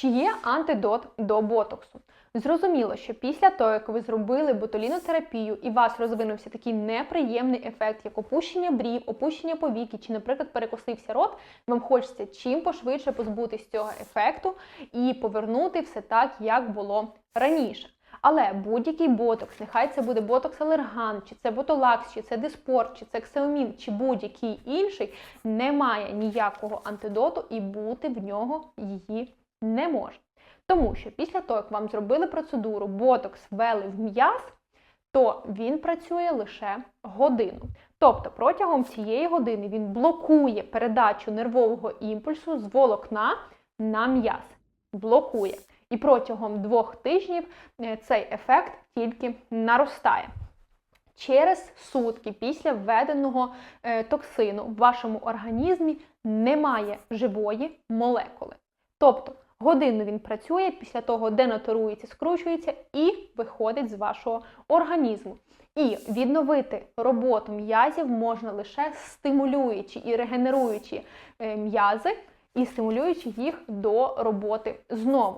Чи є антидот до ботоксу? Зрозуміло, що після того, як ви зробили ботулінотерапію і у вас розвинувся такий неприємний ефект, як опущення брів, опущення повіки, чи, наприклад, перекосився рот, вам хочеться чим пошвидше позбутися цього ефекту і повернути все так, як було раніше. Але будь-який ботокс, нехай це буде ботокс-алерган, чи це ботолакс, чи це диспорт, чи це ксеомін, чи будь-який інший, не має ніякого антидоту і бути в нього її не може. Тому що після того, як вам зробили процедуру, ботокс ввели в м'яз, то він працює лише годину. Тобто протягом цієї години він блокує передачу нервового імпульсу з волокна на м'яз. Блокує. І протягом двох тижнів е, цей ефект тільки наростає. Через сутки після введеного е, токсину в вашому організмі немає живої молекули. Тобто годину він працює, після того денатурується, скручується і виходить з вашого організму. І відновити роботу м'язів можна лише стимулюючи і регенеруючи е, м'язи, і стимулюючи їх до роботи знову.